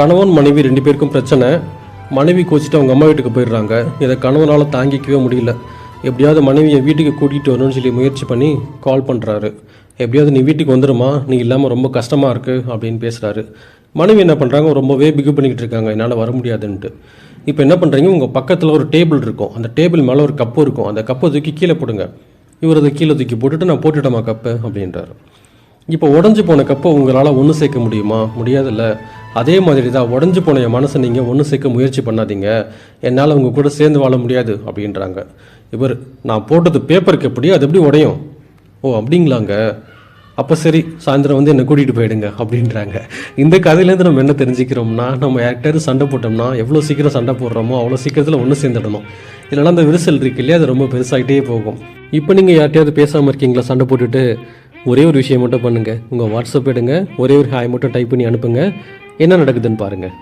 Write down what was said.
கணவன் மனைவி ரெண்டு பேருக்கும் பிரச்சனை. மனைவி கோச்சிட்டு அவங்க அம்மா வீட்டுக்கு போயிடுறாங்க. இதை கணவனால் தாங்கிக்கவே முடியல. எப்படியாவது மனைவியை வீட்டுக்கு கூட்டிகிட்டு வரணும்னு சொல்லி முயற்சி பண்ணி கால் பண்ணுறாரு எப்படியாவது நீ வீட்டுக்கு வந்துடுமா நீ இல்லாமல் ரொம்ப கஷ்டமாக இருக்குது அப்படின்னு பேசுகிறாரு மனைவி என்ன பண்ணுறாங்க ரொம்பவே பிகு பண்ணிக்கிட்டு இருக்காங்க. என்னால் வர முடியாதுன்ட்டு. இப்போ என்ன பண்ணுறீங்க உங்கள் பக்கத்தில் ஒரு டேபிள் இருக்கும். அந்த டேபிள் மேலே ஒரு கப்பு இருக்கும். அந்த கப்பை தூக்கி கீழே போடுங்க. இவர் அதை கீழே தூக்கி போட்டுட்டு நான் போட்டுட்டோமா கப்பு அப்படின்றாரு. இப்போ உடஞ்சி போன கப்பை உங்களால் ஒன்று சேர்க்க முடியுமா? முடியாதில்ல. அதே மாதிரி தான் உடஞ்சி போன என் மனசை நீங்கள் ஒன்று சேர்க்க முயற்சி பண்ணாதீங்க. என்னால் உங்கள் கூட சேர்ந்து வாழ முடியாது அப்படின்றாங்க. இவர் நான் போட்டது பேப்பருக்கு எப்படி அது எப்படி உடையும்? ஓ அப்படிங்களாங்க. அப்போ சரி சாயந்தரம் வந்து என்னை கூட்டிகிட்டு போயிடுங்க அப்படின்றாங்க. இந்த கதையிலேருந்து நம்ம என்ன தெரிஞ்சுக்கிறோம்னா நம்ம யார்கிட்டயாவது சண்டை போட்டோம்னா எவ்வளோ சீக்கிரம் சண்டை போடுறோமோ அவ்வளோ சீக்கிரத்தில் ஒன்று சேர்ந்துடணும். இல்லைனா அந்த விரிசல் இருக்கு இல்லையா அது ரொம்ப பெருசாகிட்டே போகும். இப்போ நீங்கள் யார்கிட்டயாவது பேசாமல் இருக்கீங்களா சண்டை போட்டுட்டு? ஒரே ஒரு விஷயம் மட்டும் பண்ணுங்கள் உங்கள் வாட்ஸ்அப் எடுங்க. ஒரே ஒரு ஹாய் மட்டும் டைப் பண்ணி அனுப்புங்க. என்ன நடக்குதுன்னு பாருங்கள்